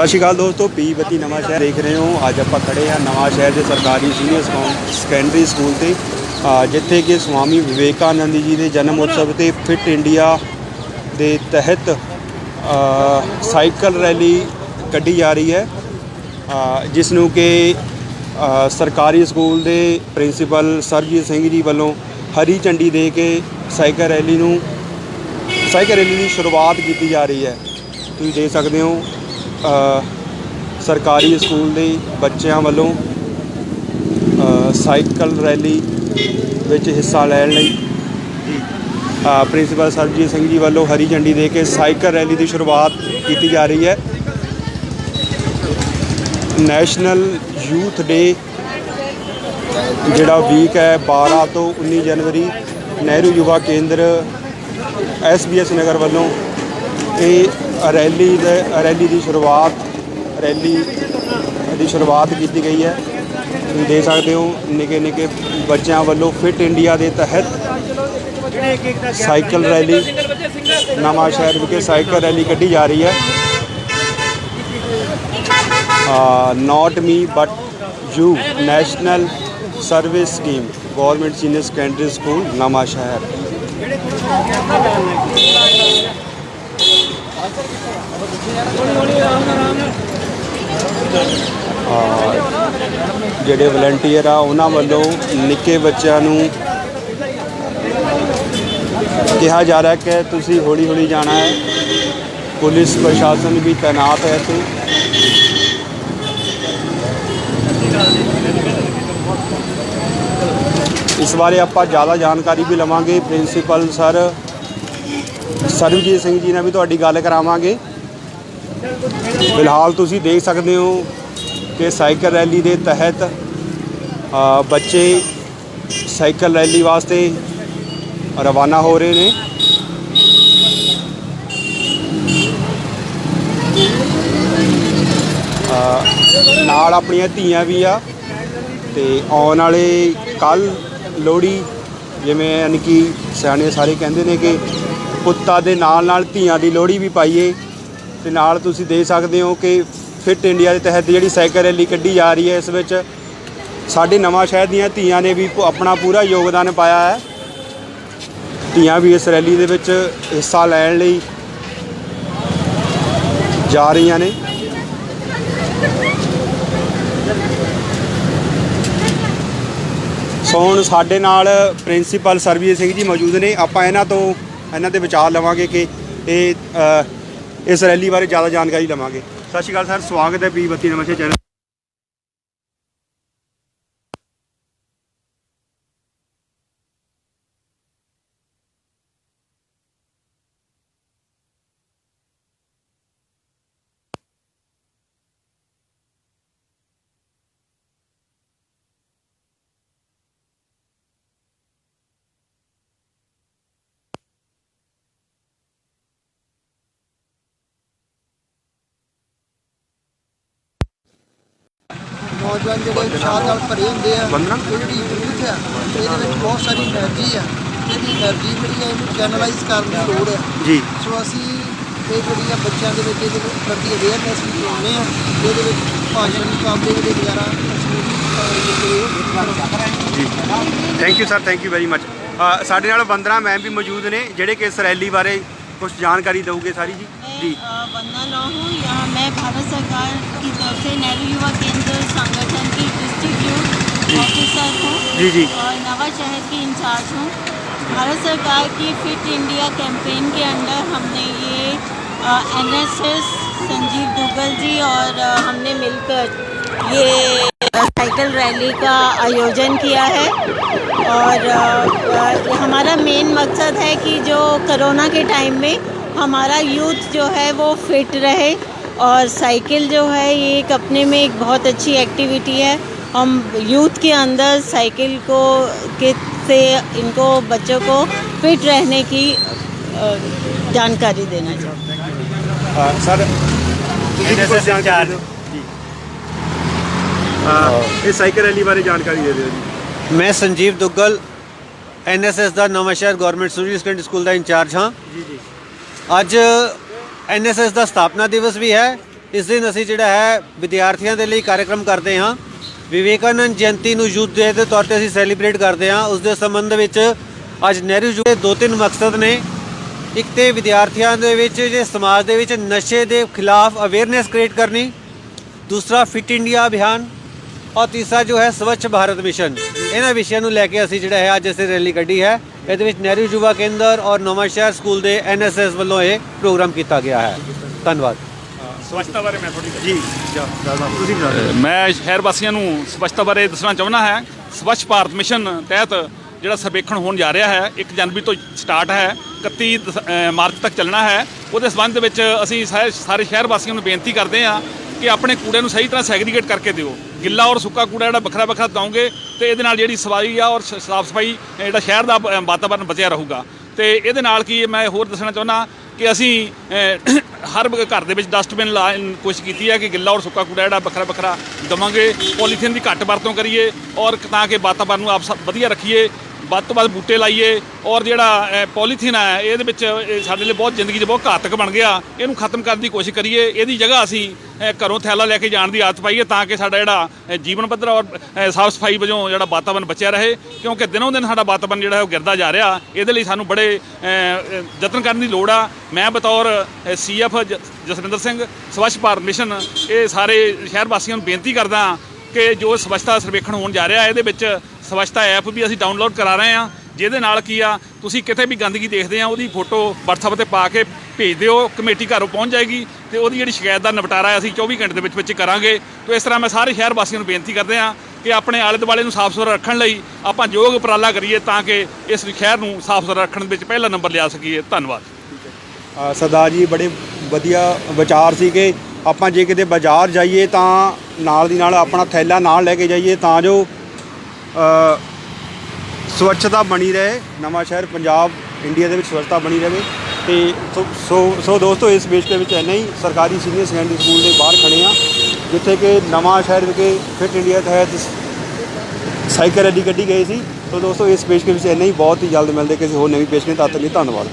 ਸਤਿ ਸ਼੍ਰੀ ਅਕਾਲ ਦੋਸਤੋ, ਪੀ ਬੱਤੀ ਨਵਾਂ ਸ਼ਹਿਰ ਦੇਖ ਰਹੇ ਹੋ। ਅੱਜ ਆਪਾਂ ਖੜੇ ਆ ਨਵਾਂ ਸ਼ਹਿਰ ਦੇ ਸਰਕਾਰੀ ਸੀਨੀਅਰ ਸੈਕੰ- ਸੈਕੰਡਰੀ ਸਕੂਲ ਤੇ ਜਿੱਥੇ ਕਿ ਸਵਾਮੀ ਵਿਵੇਕਾਨੰਦ ਜੀ ਦੇ ਜਨਮ ਉਤਸਵ ਤੇ ਫਿਟ ਇੰਡੀਆ ਦੇ ਤਹਿਤ ਸਾਈਕਲ ਰੈਲੀ ਕੱਢੀ ਜਾ ਰਹੀ ਹੈ। ਜਿਸ ਨੂੰ ਕਿ ਸਰਕਾਰੀ ਸਕੂਲ ਦੇ ਪ੍ਰਿੰਸੀਪਲ ਸਰਜੀਤ ਸਿੰਘ ਜੀ ਵੱਲੋਂ ਹਰੀ ਝੰਡੀ ਦੇ ਕੇ ਸਾਈਕਲ ਰੈਲੀ ਨੂੰ ਸਾਈਕਲ ਰੈਲੀ ਦੀ ਸ਼ੁਰੂਆਤ ਕੀਤੀ ਜਾ ਰਹੀ ਹੈ। ਤੁਸੀਂ ਦੇਖ ਸਕਦੇ ਹੋ ਸਰਕਾਰੀ ਸਕੂਲ ਦੇ ਬੱਚਿਆਂ ਵੱਲੋਂ ਸਾਈਕਲ ਰੈਲੀ ਵਿੱਚ ਹਿੱਸਾ ਲੈਣ ਲਈ। ਪ੍ਰਿੰਸੀਪਲ ਸਰਜੀਤ ਸਿੰਘ ਜੀ ਵੱਲੋਂ ਹਰੀ ਝੰਡੀ ਦੇ ਕੇ ਸਾਈਕਲ ਰੈਲੀ ਦੀ ਸ਼ੁਰੂਆਤ ਕੀਤੀ ਜਾ ਰਹੀ ਹੈ। ਨੈਸ਼ਨਲ ਯੂਥ ਡੇ ਜਿਹੜਾ ਵੀਕ ਹੈ 12 ਤੋਂ 19 ਜਨਵਰੀ, ਨਹਿਰੂ ਯੁਵਾ ਕੇਂਦਰ ਐਸਬੀਐਸ ਨਗਰ ਵੱਲੋਂ ਇਹ ਰੈਲੀ ਦੇ, ਰੈਲੀ ਦੀ ਸ਼ੁਰੂਆਤ, ਰੈਲੀ ਦੀ ਸ਼ੁਰੂਆਤ ਕੀਤੀ ਗਈ ਹੈ। ਤੁਸੀਂ ਦੇਖ ਸਕਦੇ ਹੋ ਨਿੱਕੇ ਨਿੱਕੇ ਬੱਚਿਆਂ ਵੱਲੋਂ ਫਿਟ ਇੰਡੀਆ ਦੇ ਤਹਿਤ ਸਾਈਕਲ ਰੈਲੀ, ਨਵਾਂ ਸ਼ਹਿਰ ਵਿਖੇ ਸਾਈਕਲ ਰੈਲੀ ਕੱਢੀ ਜਾ ਰਹੀ ਹੈ। Not me but you national service scheme government senior secondary school Nawanshahr. ਜਿਹੜੇ ਵਲੰਟੀਅਰ ਆ, ਉਹਨਾਂ ਵੱਲੋਂ ਨਿੱਕੇ ਬੱਚਿਆਂ ਨੂੰ ਕਿਹਾ ਜਾ ਰਿਹਾ ਕਿ ਤੁਸੀਂ ਹੌਲੀ ਹੌਲੀ ਜਾਣਾ ਹੈ। ਪੁਲਿਸ ਪ੍ਰਸ਼ਾਸਨ ਵੀ ਤਾਇਨਾਤ ਹੈ ਇੱਥੇ। ਇਸ ਬਾਰੇ ਆਪਾਂ ਜ਼ਿਆਦਾ ਜਾਣਕਾਰੀ ਵੀ ਲਵਾਂਗੇ। ਪ੍ਰਿੰਸੀਪਲ ਸਰ ਸਰਬਜੀਤ ਸਿੰਘ ਜੀ ਨਾਲ ਵੀ ਤੁਹਾਡੀ ਗੱਲ ਕਰਾਵਾਂਗੇ। ਫਿਲਹਾਲ ਤੁਸੀਂ ਦੇਖ ਸਕਦੇ ਹੋ ਕਿ ਸਾਈਕਲ ਰੈਲੀ ਦੇ ਤਹਿਤ ਬੱਚੇ ਸਾਈਕਲ ਰੈਲੀ ਵਾਸਤੇ ਰਵਾਨਾ ਹੋ ਰਹੇ ਨੇ। ਨਾਲ ਆਪਣੀਆਂ ਧੀਆਂ ਵੀ ਆ ਤੇ ਆਉਣ ਵਾਲੇ ਕੱਲ ਲੋਹੜੀ, ਜਿਵੇਂ ਯਾਨੀ ਕਿ ਸਿਆਣੇ ਸਾਰੇ ਕਹਿੰਦੇ ਨੇ ਕਿ ਪੁੱਤਾਂ ਦੇ ਨਾਲ ਨਾਲ ਧੀਆਂ ਦੀ ਲੋਹੜੀ ਵੀ ਪਾਈਏ ਤੇ ਨਾਲ ਤੁਸੀਂ ਦੇਖ ਸਕਦੇ ਹੋ ਕਿ ਫਿਟ ਇੰਡੀਆ ਦੇ ਤਹਿਤ ਜਿਹੜੀ ਸਾਈਕਲ ਰੈਲੀ ਕੱਢੀ ਜਾ ਰਹੀ ਹੈ, ਇਸ ਵਿੱਚ ਸਾਡੇ ਨਵਾਂ ਸ਼ਹਿਰ ਦੀਆਂ ਧੀਆਂ ਨੇ ਵੀ ਆਪਣਾ ਪੂਰਾ ਯੋਗਦਾਨ ਪਾਇਆ ਹੈ। ਧੀਆਂ ਵੀ ਇਸ ਰੈਲੀ ਦੇ ਵਿੱਚ ਹਿੱਸਾ ਲੈਣ ਲਈ ਜਾ ਰਹੀਆਂ ਨੇ। ਸੋ ਹੁਣ ਸਾਡੇ ਨਾਲ ਪ੍ਰਿੰਸੀਪਲ ਸਰਬਜੀਤ ਸਿੰਘ ਜੀ ਮੌਜੂਦ ਨੇ। ਆਪਾਂ ਇਹਨਾਂ ਤੋਂ ਇਹਨਾਂ ਦੇ ਵਿਚਾਰ ਲਵਾਂਗੇ ਕਿ ਇਹ ਇਸ ਰੈਲੀ ਬਾਰੇ ਜ਼ਿਆਦਾ ਜਾਣਕਾਰੀ ਲਵਾਂਗੇ। ਸਤਿ ਸ਼੍ਰੀ ਅਕਾਲ ਸਰ, ਸਵਾਗਤ ਹੈ ਪੀ ਬੱਤੀ ਨਮਸਤੇ ਚੈਨਲ ਨੌਜਵਾਨ ਜਿਹੜੇ ਉਤਸ਼ਾਹ ਨਾਲ ਭਰੇ ਹੁੰਦੇ ਆ ਇਹ ਜਿਹੜੀ ਯੂਥ ਆ ਇਹਦੇ ਵਿੱਚ ਬਹੁਤ ਸਾਰੀ એનર્ਜੀ ਆ। ਇਹਦੀ એનર્ਜੀ ਜਿਹੜੀ ਆ ਇਹਨੂੰ ਚੈਨਲਾਈਜ਼ ਕਰਨ ਦੀ ਲੋੜ ਆ। ਜੀ। ਸੋ ਅਸੀਂ ਇਹ ਜਿਹੜੀਆਂ ਬੱਚਿਆਂ ਦੇ ਵਿੱਚ ਇਹਦੇ ਪ੍ਰਤੀ ਅਵੇਅਰਨੈਸ ਵੀ ਲਾਉਣੇ ਆ ਇਹਦੇ ਵਿੱਚ ਭਾਸ਼ਣ ਮੁਕਾਬਲੇ ਦੇ ਵਗੈਰਾ thank you sir thank you very much ਸਾਡੇ ਨਾਲ ਬੰਦਰਾ ਮੈਮ ਵੀ ਮੌਜੂਦ ਨੇ ਜਿਹੜੇ ਕਿ ਇਸ ਰੈਲੀ ਬਾਰੇ कुछ ਜਾਣਕਾਰੀ दोगे ਸਾਰੀ ਜੀ। जी वंदना लाहू यहाँ मैं भारत सरकार की तरफ से नेहरू केंद्र संगठन की डिस्ट्रिक्ट यूथ ऑफिसर हूँ। जी, जी। और नवा शहर की इंचार्ज हूँ। भारत सरकार की फिट इंडिया कैंपेन के अंडर हमने ये एनएसएस संजीव दुग्गल जी और हमने मिलकर ये साइकिल रैली का आयोजन किया है। और अ, अ, हमारा मेन मकसद है कि जो कोरोना के टाइम में हमारा यूथ जो है वो फिट रहे। और साइकिल जो है ये एक अपने में एक बहुत अच्छी एक्टिविटी है हम यूथ के अंदर साइकिल को के से इनको बच्चों को फिट रहने की अ, जानकारी देना चाहते हैं ਸਰ ਤੁਸੀਂ ਵੀ ਕੁਝ ਜਾਣਕਾਰੀ ਦਿਓ ਜੀ ਅ, ਇਹ ਸਾਈਕਲ ਰੈਲੀ ਬਾਰੇ ਜਾਣਕਾਰੀ ਦੇ ਦਿਓ ਜੀ ਮੈਂ ਸੰਜੀਵ ਦੁੱਗਲ ਐਨਐਸਐਸ ਦਾ Nawanshahr government senior secondary school ਦਾ ਇੰਚਾਰਜ ਹਾਂ ਜੀ ਜੀ ਅੱਜ ਐਨਐਸਐਸ ਦਾ ਸਥਾਪਨਾ ਦਿਵਸ ਵੀ ਹੈ। ਇਸ ਦਿਨ ਅਸੀਂ ਜਿਹੜਾ ਹੈ, ਵਿਦਿਆਰਥੀਆਂ ਦੇ ਲਈ ਕਾਰਜਕ੍ਰਮ ਕਰਦੇ ਹਾਂ। ਵਿਵੇਕਾਨੰਦ ਜਯੰਤੀ ਨੂੰ ਯੂਥ ਡੇ ਦੇ ਤੌਰ ਤੇ ਅਸੀਂ ਸੈਲੀਬ੍ਰੇਟ ਕਰਦੇ ਹਾਂ। ਉਸ ਦੇ ਸੰਬੰਧ ਵਿੱਚ ਅੱਜ ਨਹਿਰੂ ਯੁੱਗ ਦੇ ਦੋ ਤਿੰਨ ਮਕਸਦ ਨੇ। ਇੱਕ ਤੇ ਵਿਦਿਆਰਥੀਆਂ ਦੇ ਵਿੱਚ ਜੇ ਸਮਾਜ ਦੇ ਵਿੱਚ ਨਸ਼ੇ ਦੇ ਖਿਲਾਫ ਅਵੇਅਰਨੈਸ ਕ੍ਰੀਏਟ ਕਰਨੀ। ਦੂਸਰਾ ਫਿਟ ਇੰਡੀਆ ਅਭਿਆਨ। ਔਰ ਤੀਸਰਾ ਜੋ ਹੈ ਸਵੱਛ ਭਾਰਤ ਮਿਸ਼ਨ। ਇਹਨਾਂ ਵਿਸ਼ਿਆਂ ਨੂੰ ਲੈ ਕੇ ਅਸੀਂ ਜਿਹੜਾ ਹੈ ਅੱਜ ਅਸੀਂ ਰੈਲੀ ਕੱਢੀ ਹੈ। ਇਹਦੇ ਵਿੱਚ ਨਹਿਰੂ ਯੁਵਾ ਕੇਂਦਰ ਔਰ ਨਵਾਂਸ਼ਹਿਰ ਸਕੂਲ ਦੇ ਐਨਐਸਐਸ ਵੱਲੋਂ ਇਹ ਪ੍ਰੋਗਰਾਮ ਕੀਤਾ ਗਿਆ ਹੈ। ਧੰਨਵਾਦ। ਸਵੱਛਤਾ ਬਾਰੇ ਮੈਂ ਥੋੜੀ ਜੀ ਤੁਸੀਂ ਬਣਾ ਮੈਂ ਸ਼ਹਿਰ ਵਾਸੀਆਂ ਨੂੰ ਸਵੱਛਤਾ ਬਾਰੇ ਦੱਸਣਾ ਚਾਹੁੰਦਾ ਹੈ। ਸਵੱਛ ਭਾਰਤ ਮਿਸ਼ਨ ਤਹਿਤ ਜਿਹੜਾ ਸਰਵੇਖਣ ਹੋਣ ਜਾ ਰਿਹਾ ਹੈ 1 ਜਨਵਰੀ ਤੋਂ ਸਟਾਰਟ ਹੈ 31 ਦਸ- ਅਹ ਮਾਰਚ ਤੱਕ ਚੱਲਣਾ ਹੈ। ਉਹਦੇ ਸੰਬੰਧ ਵਿੱਚ ਅਸੀਂ ਸਾਰੇ ਸਾਰੇ ਸ਼ਹਿਰ ਵਾਸੀਆਂ ਨੂੰ ਬੇਨਤੀ ਕਰਦੇ ਹਾਂ ਕਿ ਆਪਣੇ ਕੂੜੇ ਨੂੰ ਸਹੀ ਤਰ੍ਹਾਂ ਸੈਗਰੀਗੇਟ ਕਰਕੇ ਦਿਓ। ਗਿੱਲਾ ਔਰ ਸੁੱਕਾ ਕੂੜਾ ਜਿਹੜਾ ਵੱਖਰਾ ਵੱਖਰਾ ਦਵਾਂਗੇ ਤੇ ਇਹਦੇ ਨਾਲ ਜਿਹੜੀ ਸਫ਼ਾਈ ਆ ਔਰ ਸਾਫ਼ ਸਫ਼ਾਈ ਜਿਹੜਾ ਸ਼ਹਿਰ ਦਾ ਅਹ, ਵਾਤਾਵਰਨ ਬਚਿਆ ਰਹੂਗਾ। ਤੇ ਇਹਦੇ ਨਾਲ ਕੀ ਮੈਂ ਹੋਰ ਦੱਸਣਾ ਚਾਹੁੰਦਾ ਕਿ ਅਸੀਂ ਹਰ ਘਰ ਦੇ ਵਿੱਚ ਡਸਟਬਿਨ ਲਾਉਣ ਕੋਸ਼ਿਸ਼ ਕੀਤੀ ਹੈ ਕਿ ਗਿੱਲਾ ਔਰ ਸੁੱਕਾ ਕੂੜਾ ਜਿਹੜਾ ਵੱਖਰਾ ਵੱਖਰਾ ਦਵਾਂਗੇ। ਪੋਲੀਥੀਨ ਦੀ ਘੱਟ ਵਰਤੋਂ ਕਰੀਏ ਔਰ ਤਾਂ ਕਿ ਵਾਤਾਵਰਨ ਨੂੰ ਆਪ ਸਭ ਵਧੀਆ ਰੱਖੀਏ। ਵੱਧ ਤੋਂ ਵੱਧ ਬੂਟੇ ਲਾਈਏ ਔਰ ਜਿਹੜਾ ਪੋਲੀਥੀਨ ਹੈ ਇਹਦੇ ਵਿੱਚ, ਇਹ ਸਾਡੇ ਲਈ ਬਹੁਤ ਜ਼ਿੰਦਗੀ 'ਚ ਬਹੁਤ ਘਾਤਕ ਬਣ ਗਿਆ। ਇਹਨੂੰ ਖਤਮ ਕਰਨ ਦੀ ਕੋਸ਼ਿਸ਼ ਕਰੀਏ। ਇਹਦੀ ਜਗ੍ਹਾ ਅਸੀਂ ਘਰੋਂ ਥੈਲਾ ਲੈ ਕੇ ਜਾਣ ਦੀ ਆਦਤ ਪਾਈਏ ਤਾਂ ਕਿ ਸਾਡਾ ਜਿਹੜਾ ਜੀਵਨ ਪੱਧਰ ਔਰ ਸਾਫ਼ ਸਫ਼ਾਈ ਵਜੋਂ ਜਿਹੜਾ ਵਾਤਾਵਰਨ ਬਚਿਆ ਰਹੇ। ਕਿਉਂਕਿ ਦਿਨੋਂ ਦਿਨ ਸਾਡਾ ਵਾਤਾਵਰਨ ਜਿਹੜਾ ਉਹ ਗਿਰਦਾ ਜਾ ਰਿਹਾ। ਇਹਦੇ ਲਈ ਸਾਨੂੰ ਬੜੇ ਯਤਨ ਕਰਨ ਦੀ ਲੋੜ ਆ। ਮੈਂ ਬਤੌਰ ਸੀਐਫ ਜਸਵਿੰਦਰ ਸਿੰਘ, ਸਵੱਛ ਭਾਰਤ ਮਿਸ਼ਨ, ਇਹ ਸਾਰੇ ਸ਼ਹਿਰ ਵਾਸੀਆਂ ਨੂੰ ਬੇਨਤੀ ਕਰਦਾ ਕਿ ਜੋ ਸਵੱਛਤਾ ਸਰਵੇਖਣ ਹੋਣ ਜਾ ਰਿਹਾ, ਇਹਦੇ ਵਿੱਚ ਸਵੱਛਤਾ ਐਪ ਵੀ ਅਸੀਂ ਡਾਊਨਲੋਡ ਕਰਾ ਰਹੇ ਹਾਂ। ਜਿਹਦੇ ਨਾਲ ਕੀ ਆ ਤੁਸੀਂ ਕਿਤੇ ਵੀ ਗੰਦਗੀ ਦੇਖਦੇ ਆ ਉਹਦੀ ਫੋਟੋ WhatsApp ਤੇ ਪਾ ਕੇ ਭੇਜ ਦਿਓ ਕਮੇਟੀ ਘਰੋਂ ਪਹੁੰਚ ਜਾਏਗੀ ਤੇ ਉਹਦੀ ਜਿਹੜੀ ਸ਼ਿਕਾਇਤ ਦਾ ਨਿਪਟਾਰਾ ਅਸੀਂ 24 ਘੰਟੇ ਦੇ ਵਿੱਚ ਵਿੱਚ ਕਰਾਂਗੇ। ਤੇ ਇਸ ਤਰ੍ਹਾਂ ਮੈਂ ਸਾਰੇ ਸ਼ਹਿਰ ਵਾਸੀਆਂ ਨੂੰ ਬੇਨਤੀ ਕਰਦੇ ਹਾਂ ਕਿ ਆਪਣੇ ਆਲੇ ਦੁਆਲੇ ਨੂੰ ਸਾਫ਼ ਸੁਥਰਾ ਰੱਖਣ ਲਈ ਆਪਾਂ ਯੋਗ ਉਪਰਾਲਾ ਕਰੀਏ ਤਾਂ ਕਿ ਇਸ ਸ਼ਹਿਰ ਨੂੰ ਸਾਫ਼ ਸੁਥਰਾ ਰੱਖਣ ਵਿੱਚ ਪਹਿਲਾ ਨੰਬਰ ਲਿਆ ਸਕੀਏ। ਧੰਨਵਾਦ। ਅ, ਸਰਦਾਰ ਜੀ ਬੜੇ ਵਧੀਆ ਵਿਚਾਰ ਸੀ ਕਿ ਆਪਾਂ ਜੇ ਕਿਤੇ ਬਾਜ਼ਾਰ ਜਾਈਏ ਤਾਂ ਨਾਲ ਦੀ ਨਾਲ ਆਪਣਾ ਥੈਲਾ ਨਾਲ ਲੈ ਕੇ ਜਾਈਏ ਤਾਂ ਜੋ ਸਵੱਛਤਾ ਬਣੀ ਰਹੇ, ਨਵਾਂ ਸ਼ਹਿਰ ਪੰਜਾਬ ਇੰਡੀਆ ਦੇ ਵਿੱਚ ਸਵੱਛਤਾ ਬਣੀ ਰਹੇ। ਤੇ ਸੋ- ਸੋ ਸੋ ਦੋਸਤੋ, ਇਸ ਵੇਚ ਦੇ ਵਿੱਚ ਇੰਨਾ ਹੀ। ਸਰਕਾਰੀ ਸੀਨੀਅਰ ਸੈਕੰਡਰੀ ਸਕੂਲ ਦੇ ਬਾਹਰ ਖੜੇ ਆ ਜਿੱਥੇ ਕਿ ਨਵਾਂ ਸ਼ਹਿਰ ਵਿਖੇ ਫਿਟ ਇੰਡੀਆ ਤਹਿਤ ਸਾਈਕਲ ਰੈਲੀ ਕੱਢੀ ਗਈ ਸੀ। ਸੋ ਦੋਸਤੋ, ਇਸ ਪੇਸ਼ ਦੇ ਵਿੱਚ ਇੰਨਾ ਹੀ। ਬਹੁਤ ਹੀ ਜਲਦ ਮਿਲਦੇ ਕਿਸੇ ਹੋਰ ਨਵੀਂ ਪੇਸ਼ ਨੇ ਤਦ ਤੱਕ ਲਈ ਧੰਨਵਾਦ।